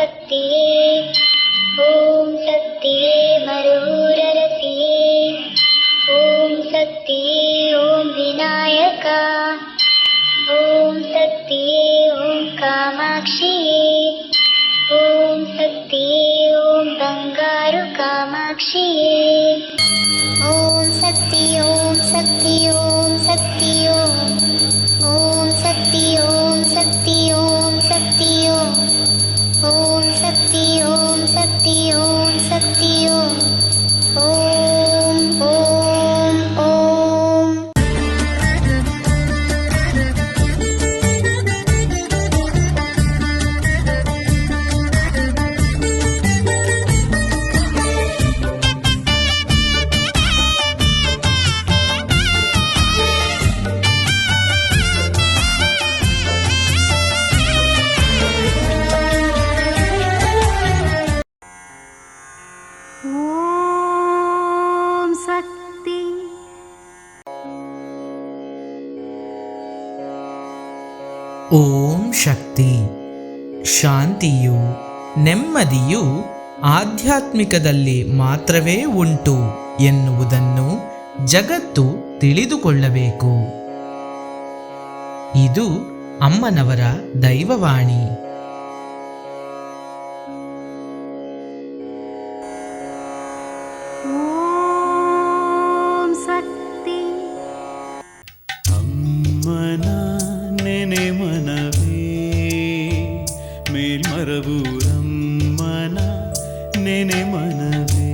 सत्ये। ॐ सत्ये मरुररति। ॐ सत्य ॐ विनायका। ॐ सत्य ॐ कामाक्षिये ॐ सत्य ॐ बङ्गारुकामाक्षी ॐ सत्य ॐ सत्य ಓಂ ಶಕ್ತಿ. ಶಾಂತಿಯು ನೆಮ್ಮದಿಯು ಆಧ್ಯಾತ್ಮಿಕದಲ್ಲಿ ಮಾತ್ರವೇ ಉಂಟು ಎನ್ನುವುದನ್ನು ಜಗತ್ತು ತಿಳಿದುಕೊಳ್ಳಬೇಕು. ಇದು ಅಮ್ಮನವರ ದೈವವಾಣಿ. ಓಂ ಶಕ್ತಿ. ಅಮ್ಮನ ನೆನೆ ಮನವೇ மறவூரம் மன நினை மனவே